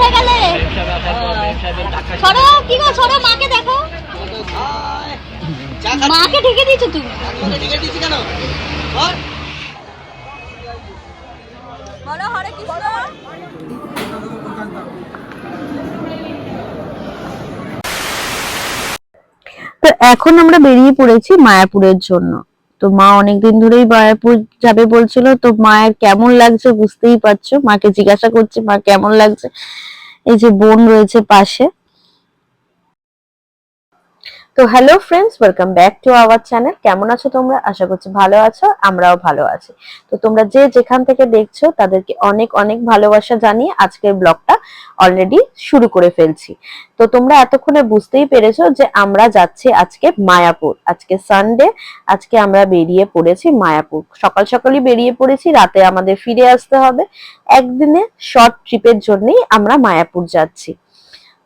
কোথায় গেলে? সরো, কি গো, সরো, মাকে দেখো। মাকে ঢেকে দিয়েছ তুমি। বলো, হরে তো এখন আমরা বেরিয়ে পড়েছি মায়াপুরের জন্য। তো মা অনেকদিন ধরেই মায়াপুর যাবে বলছিল, তো মায়ের কেমন লাগছে বুঝতেই পারছ? মাকে জিজ্ঞাসা করছে, মা কেমন লাগছে? এই যে বোন রয়েছে পাশে। তো hello friends welcome back to our channel কেমন আছো তোমরা? আশা করছি ভালো আছো, আমরাও ভালো আছি। তো তোমরা যে যেখান থেকে দেখছ, তাদেরকে অনেক অনেক ভালোবাসা জানিয়ে আজকের ব্লগটা অলরেডি শুরু করে ফেলছি। তো তোমরা এতক্ষণে বুঝতেই পেরেছ যে আমরা যাচ্ছি আজকে মায়াপুর। আজকে সানডে আজকে আমরা বেরিয়ে পড়েছি মায়াপুর। সকাল সকালই বেরিয়ে পড়েছি, রাতে আমাদের ফিরে আসতে হবে। একদিনে শর্ট ট্রিপের জন্যই আমরা মায়াপুর যাচ্ছি।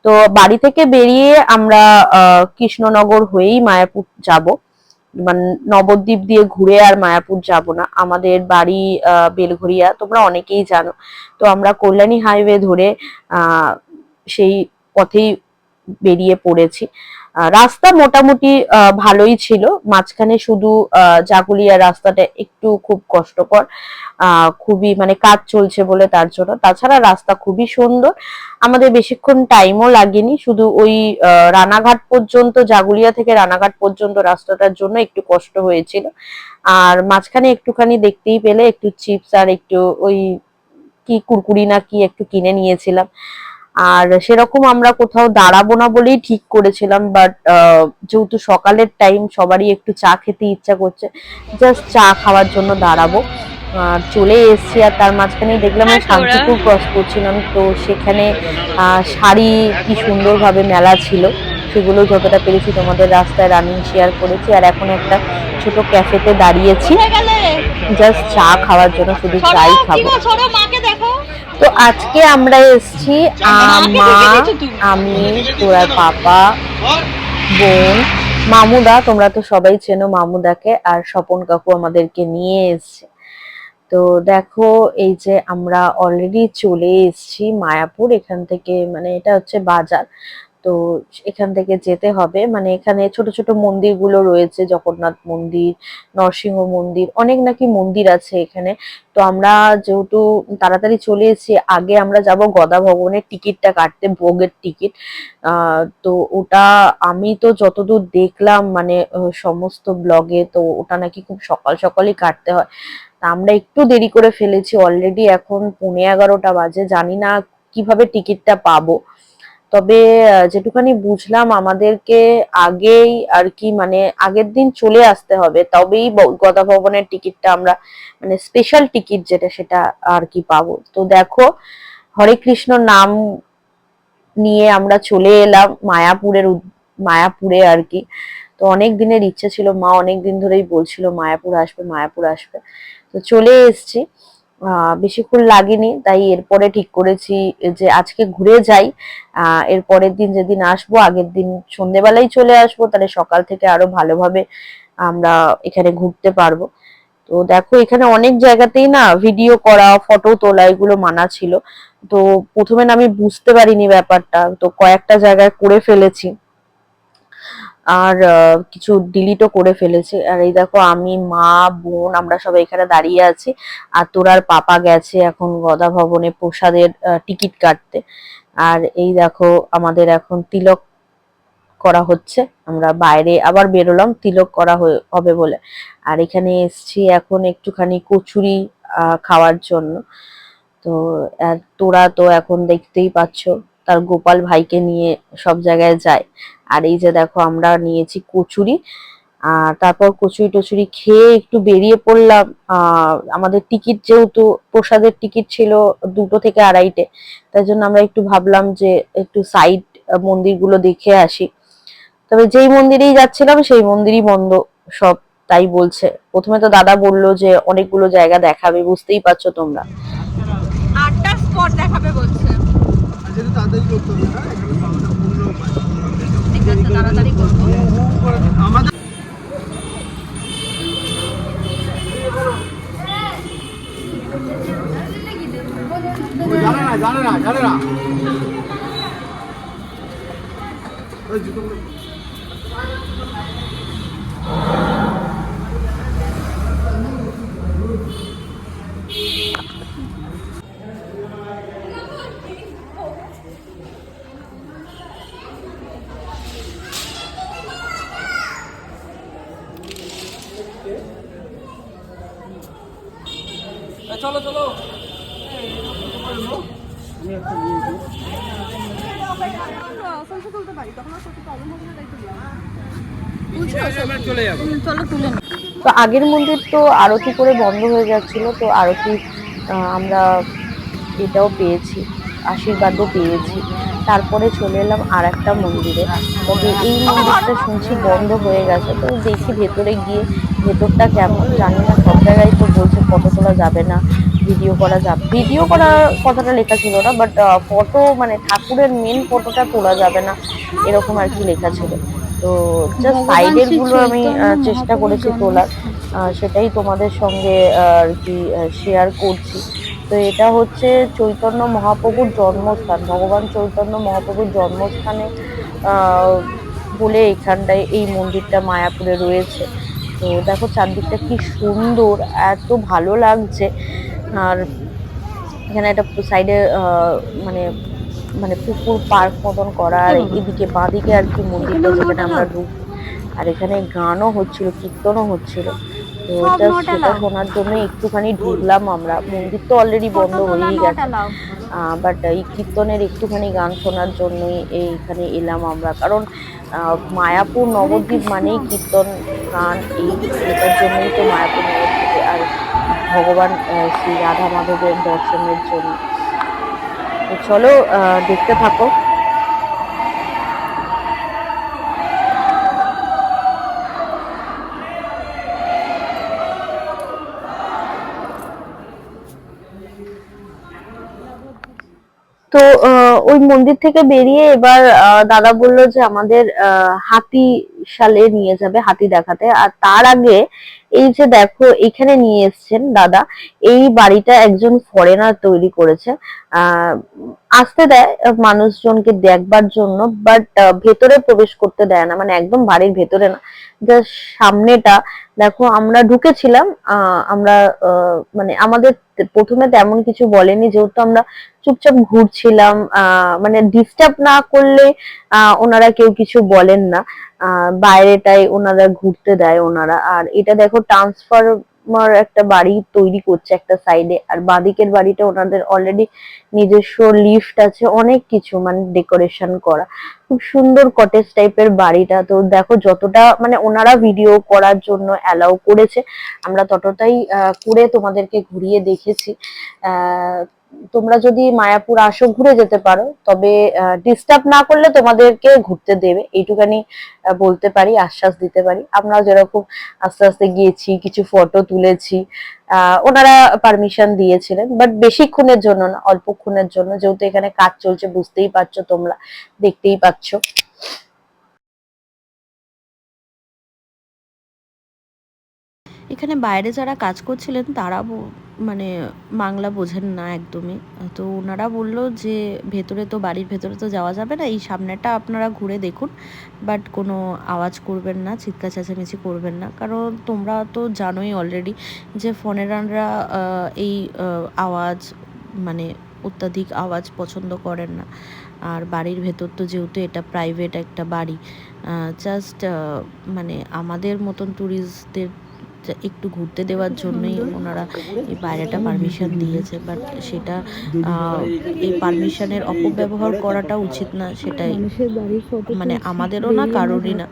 তো বাড়ি থেকে বেরিয়ে আমরা কৃষ্ণনগর হয়েই মায়াপুর যাব। মানে নবদ্বীপ দিয়ে ঘুরে আর মায়াপুর যাব না। আমাদের বাড়ি বেলঘরিয়া, তোমরা অনেকেই জানো। তো আমরা কল্যাণী হাইওয়ে ধরে সেই পথেই বেরিয়ে পড়েছি। রাস্তা মোটামুটি ভালোই ছিল। মাঝখানে শুধু জাগুলিয়া রাস্তাটা একটু খুব কষ্টকর খুবই মানে কাজ চলছে বলে তার জন্য। তাছাড়া রাস্তা খুবই সুন্দর। আমাদের বেশিক্ষণ টাইমও লাগেনি। শুধু ওই রানাঘাট পর্যন্ত, জাগুলিয়া থেকে রানাঘাট পর্যন্ত রাস্তাটার জন্য একটু কষ্ট হয়েছিল। আর মাঝখানে একটুখানি দেখতেই পেলে, একটু চিপস আর একটু ওই কি কুরকুরি না কি একটু কিনে নিয়েছিলাম। আর সেরকম আমরা কোথাও দাঁড়াবো না বলেই ঠিক করেছিলাম বাট যেহেতু সকালের টাইম সবারই একটু চা খেতে ইচ্ছা করছে জাস্ট চা খাওয়ার জন্য দাঁড়াবো। চলে এসেছি আর তার মাঝখানে দেখলাম আমি শান্তিপুর ক্রস করছিলাম তো সেখানে আহ, শাড়ি কি সুন্দরভাবে মেলা ছিল সেগুলো যতটা পেরেছি তোমাদের রাস্তায় রানিং শেয়ার করেছি আর এখন একটা ছোট ক্যাফেতে দাঁড়িয়েছি। জাস্ট চা খাওয়ার জন্য শুধু চাই খাব। দেখো। তো আজকে আমরা এসছি তুমি? আমি তোরার পাপা বোন মামুদা তোমরা তো সবাই চেনো মামুদাকে আর স্বপন কাকু আমাদেরকে নিয়ে এসছে তো দেখো এই যে আমরা অলরেডি চলে এসছি মায়াপুর এখান থেকে মানে এটা হচ্ছে বাজার তো এখান থেকে যেতে হবে। মানে এখানে ছোট ছোট মন্দিরগুলো রয়েছে, জগন্নাথ মন্দির, নরসিংহ মন্দির, অনেক নাকি মন্দির আছে এখানে। তো আমরা যেহেতু তাড়াতাড়ি চলে এসেছি, আগে আমরা যাব গদা ভবনের টিকিটটা কাটতে, ভোগের টিকিট। তো ওটা আমি তো যতদূর দেখলাম মানে সমস্ত ব্লগে, তো ওটা নাকি খুব সকাল সকালই কাটতে হয়। তা আমরা একটু দেরি করে ফেলেছি, অলরেডি এখন পৌনে এগারোটা বাজে, জানি না কীভাবে টিকিটটা পাবো। তবে যেটুখানি বুঝলাম আমাদেরকে আগেই আর কি মানে আগের দিন চলে আসতে হবে, তবেই গদা ভবনের টিকিটটা আমরা মানে স্পেশাল টিকিট যেটা সেটা আর কি পাবো। তো দেখো, হরে কৃষ্ণ নাম নিয়ে আমরা চলে এলাম মায়াপুরের মায়াপুরে আর কি। তো অনেক দিনের ইচ্ছে ছিল, মা অনেক দিন ধরেই বলছিল, মায়াপুর আসবে মায়াপুর আসবে। তো চলে এসেছি। বেশিক্ষণ লাগেনি, তাই এরপরে ঠিক করেছি যে আজকে ঘুরে যাই। এর পরের দিন যেদিন আসব, আগের দিন সন্ধেবেলায় চলে আসব, তাহলে সকাল থেকে আরও ভালোভাবে আমরা এখানে ঘুরতে পারব। তো দেখো, এখানে অনেক জায়গাতেই না ভিডিও করা ফটো তোলা এগুলো মানা ছিল। তো প্রথমে আমি বুঝতে পারিনি ব্যাপারটা, তো কয়েকটা জায়গায় করে ফেলেছি। আর কিছু ডিলিটও করে ফেলেছে। আর এই দেখো, আমি, মা, বোন, আমরা সবাই এখানে দাঁড়িয়ে আছি। আর তোরার পাপা গেছে এখন গদা ভবনে প্রসাদের টিকিট কাটতে। আর এই দেখো, আমাদের এখন তিলক করা হচ্ছে। আমরা বাইরে আবার বেরোলাম, তিলক করা হবে বলে। আর এখানে এসছি এখন একটুখানি কচুরি খাওয়ার জন্য। তো তোরা তো এখন দেখতেই পাচ্ছ তার গোপাল ভাইকে নিয়ে সব জায়গায় যায়। আর এই যে দেখো, আমরা নিয়েছি কচুরি। আর তারপর কচুরি টচুরি খেয়ে একটু বেরিয়ে পড়লাম। আমাদের টিকিট যেহেতু, প্রসাদের টিকিট ছিল দুটো থেকে আড়াইটে। তাই জন্য আমরা একটু ভাবলাম যে একটু সাইড মন্দিরগুলো দেখে আসি। তবে যেই মন্দিরেই যাচ্ছিলাম, সেই মন্দিরই বন্ধ সব, তাই বলছে। প্রথমে তো দাদা বলল যে অনেকগুলো জায়গা দেখাবে, বুঝতেই পারছ তোমরা। আটটা স্পট দেখাবে বলছে। তাড়াতাড়ি করব হ্যাঁ? হ্যাঁ, হ্যাঁ, আমাদের জানে না জানে না জানে না। চলো চলো। তো আগের মন্দির তো আরতি করে বন্ধ হয়ে যাচ্ছিল, তো আরতি আমরা এটাও পেয়েছি, আশীর্বাদও পেয়েছি। তারপরে চলে এলাম আর একটা মন্দিরে। তবে এই মন্দিরটা শুনছি বন্ধ হয়ে গেছে তো দেখি ভেতরে গিয়ে ভেতরটা কেমন জানি না সব জায়গায় তো বলছে ফটো তোলা যাবে না ভিডিও করা যাবে ভিডিও করার কথাটা লেখা ছিল না বাট ফটো মানে ঠাকুরের মেন ফটোটা তোলা যাবে না এরকম আর কি লেখা ছিল। তো জাস্ট সাইডেরগুলো আমি চেষ্টা করেছি তোলার সেটাই তোমাদের সঙ্গে আর কি শেয়ার করছি। তো এটা হচ্ছে চৈতন্য মহাপ্রভুর জন্মস্থান। ভগবান চৈতন্য মহাপ্রভুর জন্মস্থানে বলে এখানটায় এই মন্দিরটা মায়াপুরে রয়েছে। তো দেখো চারদিকটা কি সুন্দর এত ভালো লাগছে। আর এখানে একটা সাইডে মানে মানে পুকুর পার্ক মতন করা আর এদিকে বাঁদিকে আর কি মন্দিরটা যেখানে আমরা ঢুক আর এখানে গানও হচ্ছিল কীর্তনও হচ্ছিল। তো সেটা শোনার জন্য একটুখানি ঢুকলাম আমরা। মন্দির তো অলরেডি বন্ধ হয়েই গেছে। বাট এই কীর্তনের একটুখানি গান শোনার জন্যই এইখানে এলাম আমরা। কারণ মায়াপুর নবদ্বীপ মানেই কীর্তন গান। এই এটার জন্যই তো মায়াপুর নবদ্বীপে আর ভগবান শ্রী রাধা মাধবের দর্শনের জন্য। চলো দেখতে থাকো তো আহ, ওই মন্দির থেকে বেরিয়ে এবার দাদা বলল যে আমাদের হাতি সালে নিয়ে যাবে, হাতি দেখাতে। আর তার আগে এই যে দেখো, এখানে নিয়ে এসেছেন দাদা, এই বাড়িটা একজন ফরেনার তৈরি করেছে। আসতে দেয় মানুষজনকে দেখবার জন্য বাট ভেতরে প্রবেশ করতে দেয় না মানে একদম বাড়ির ভেতরে না। জাস্ট সামনেটা, দেখো, আমরা ঢুকেছিলাম আমরা মানে আমাদের প্রথমে তেমন কিছু বলেনি, যেহেতু আমরা চুপচাপ ঘুরছিলাম মানে ডিস্টার্ব না করলে ওনারা কেউ কিছু বলেন না। বাইরেটাই ওনারা ঘুরতে দেয় ওনারা। আর এটা দেখো ট্রান্সফরমার একটা বাড়ি তৈরি করছে একটা সাইডে আর বাদিকের বাড়িটা ওনাদের অলরেডি নিজস্ব লিফট আছে, অনেক কিছু মানে ডেকোরেশন করা। খুব সুন্দর কটেজ টাইপের বাড়িটা। তো দেখো যতটা মানে ওনারা ভিডিও করার জন্য অ্যালাউ করেছে, আমরা ততটাই করে তোমাদেরকে ঘুরিয়ে দেখেছি। তোমরা যদি মায়াপুর আসো, ঘুরে যেতে পারো। তবে ডিস্টার্ব না করলে তোমাদেরকে ঘুরতে দেবে। এইটুখানি বলতে পারি, আশ্বাস দিতে পারি। আমরা যেরকম আস্তে আস্তে গিয়েছি, কিছু ফটো তুলেছি ওনারা পারমিশন দিয়েছিলেন। বাট বেশিক্ষণের জন্য না অল্পক্ষণের জন্য। যেহেতু এখানে কাজ চলছে, বুঝতেই পারছ তোমরা, দেখতেই পাচ্ছ। এখানে বাইরে যারা কাজ করছিলেন, তারা মানে বাংলা বোঝেন না একদমই। তো ওনারা বলল যে, ভেতরে তো, বাড়ির ভেতরে তো যাওয়া যাবে না, এই সামনেটা আপনারা ঘুরে দেখুন। বাট কোনো আওয়াজ করবেন না চিৎকার চেঁচামেচি করবেন না। কারণ তোমরা তো জানোই অলরেডি যে ফোনেরানরা এই আওয়াজ মানে অত্যাধিক আওয়াজ পছন্দ করেন না। আর বাড়ির ভেতর তো যেহেতু এটা প্রাইভেট একটা বাড়ি জাস্ট মানে আমাদের মতন ট্যুরিস্টদের একটু ঘুরতে দেওয়ার জন্যই ওনারা এই বাইরেটা পারমিশন দিয়েছে বাট সেটা আহ, এই পারমিশনের অপব্যবহার করাটা উচিত না সেটাই। মানে আমাদেরও না কারোরই না।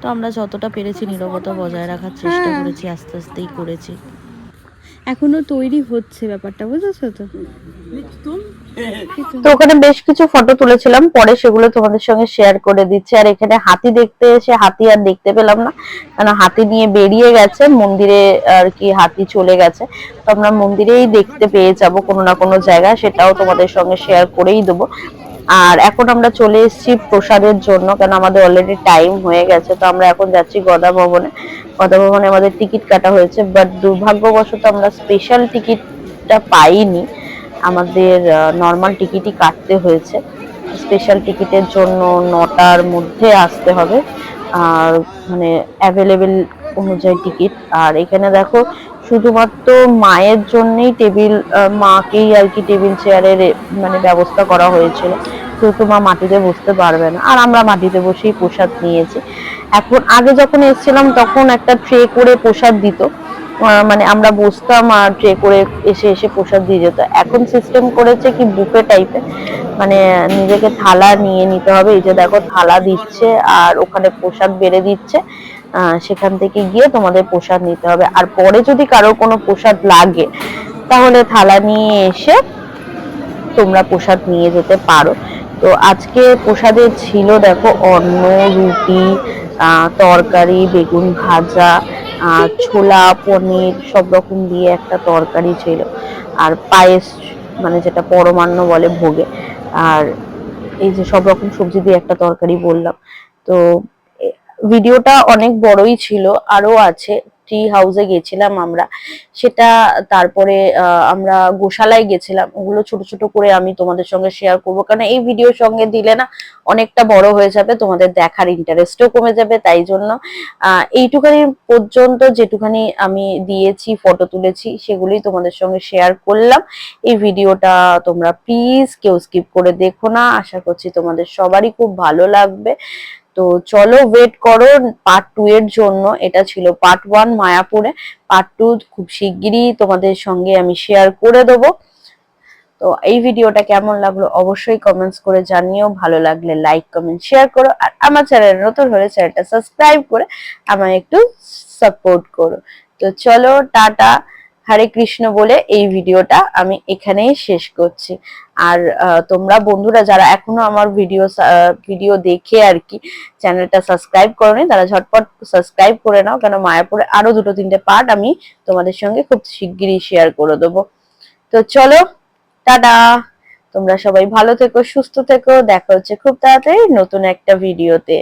তো আমরা যতটা পেরেছি নিরবতা বজায় রাখার চেষ্টা করেছি আস্তে আস্তেই করেছি। এখনও তৈরি হচ্ছে ব্যাপারটা, বুঝেছ তো? তো ওখানে বেশ কিছু ফটো তুলেছিলাম, পরে সেগুলো তোমাদের সঙ্গে শেয়ার করে দিচ্ছি। আর এখানে হাতি দেখতে এসে হাতি আর দেখতে পেলাম না কারণ হাতি নিয়ে বেরিয়ে গেছে, মন্দিরে আর কি হাতি চলে গেছে। তো আমরা মন্দিরেই দেখতে পেয়ে যাব কোনো না কোনো জায়গায়, সেটাও তোমাদের সঙ্গে শেয়ার করেই দেবো। আর এখন আমরা চলে এসেছি প্রসাদের জন্য কারণ আমাদের অলরেডি টাইম হয়ে গেছে, তো আমরা এখন যাচ্ছি গদা ভবনে গদা ভবনে আমাদের টিকিট কাটা হয়েছে বাট দুর্ভাগ্যবশত আমরা স্পেশাল টিকিটটা পাইনি। আমাদের নর্মাল টিকিটই কাটতে হয়েছে। স্পেশাল টিকিটের জন্য নটার মধ্যে আসতে হবে। আর মানে অ্যাভেলেবেল অনুযায়ী টিকিট আর এখানে দেখো, শুধুমাত্র মায়ের জন্যই টেবিল মাকেই আর কি টেবিল চেয়ারের মানে ব্যবস্থা করা হয়েছিল। যেহেতু মা মাটিতে বসতে পারবে না। আর আমরা মাটিতে বসেই প্রসাদ নিয়েছি। এখন আগে যখন এসেছিলাম, তখন একটা ট্রে করে প্রসাদ দিত। মানে আমরা বসতাম আর ট্রে করে এসে এসে প্রসাদ দিয়ে যেত। এখন সিস্টেম করেছে কি বুফে টাইপের মানে নিজেকে থালা নিয়ে নিতে হবে। এই যে দেখো, থালা দিচ্ছে আর ওখানে প্রসাদ বেড়ে দিচ্ছে। সেখান থেকে গিয়ে তোমাদের প্রসাদ নিতে হবে। আর পরে যদি কারোর কোনো প্রসাদ লাগে, তাহলে থালা নিয়ে এসে তোমরা প্রসাদ নিয়ে যেতে পারো। তো আজকে প্রসাদে ছিল, দেখো, অন্ন, রুটি তরকারি, বেগুন ভাজা ছোলা, পনির, সব রকম দিয়ে একটা তরকারি ছিল। আর পায়েস মানে যেটা পরমান্ন বলে ভোগে। আর এই যে সব রকম সবজি দিয়ে একটা তরকারি বললাম। তো ভিডিওটা অনেক বড়ই ছিল, আরও আছে। ট্রি হাউসে গেছিলাম আমরা। সেটা তারপরে আমরা গোশালায় গেছিলাম। ওগুলো ছোট ছোট করে আমি তোমাদের সঙ্গে শেয়ার করব। কারণ এই ভিডিওর সঙ্গে দিলে না অনেকটা বড় হয়ে যাবে, তোমাদের দেখার ইন্টারেস্টও কমে যাবে, তাই জন্য এইটুখানি পর্যন্ত যেটুখানি আমি দিয়েছি ফটো তুলেছি, সেগুলোই তোমাদের সঙ্গে শেয়ার করলাম। এই ভিডিওটা তোমরা প্লিজ কেউ স্কিপ করে দেখো না। আশা করছি তোমাদের সবারই খুব ভালো লাগবে। তো চলো ওয়েট করো পার্ট টু এর জন্য। এটা ছিল পার্ট ওয়ান মায়াপুরে। পার্ট টু খুব শিগগিরই তোমাদের সঙ্গে আমি শেয়ার করে দেবো। তো এই ভিডিওটা কেমন লাগল অবশ্যই কমেন্টস করে জানিও। ভালো লাগলে লাইক কমেন্ট শেয়ার করো। আর আমার চ্যানেল নতুন হলে চ্যানেলটা সাবস্ক্রাইব করে আমায় একটু সাপোর্ট করো। তো চলো, টাটা। হরে কৃষ্ণ বলে এই ভিডিওটা আমি এখানেই শেষ করছি। আর তোমরা বন্ধুরা যারা এখনও আমার ভিডিও ভিডিও দেখে আর কি চ্যানেলটা সাবস্ক্রাইব করোনি, তারা ঝটপট সাবস্ক্রাইব করে নাও, কেন মায়াপুরে আরও দুটো তিনটে পার্ট আমি তোমাদের সঙ্গে খুব শিগগিরই শেয়ার করে দেবো। তো চলো, টাটা! তোমরা সবাই ভালো থেকো, সুস্থ থেকো, দেখা হচ্ছে খুব তাড়াতাড়ি নতুন একটা ভিডিওতে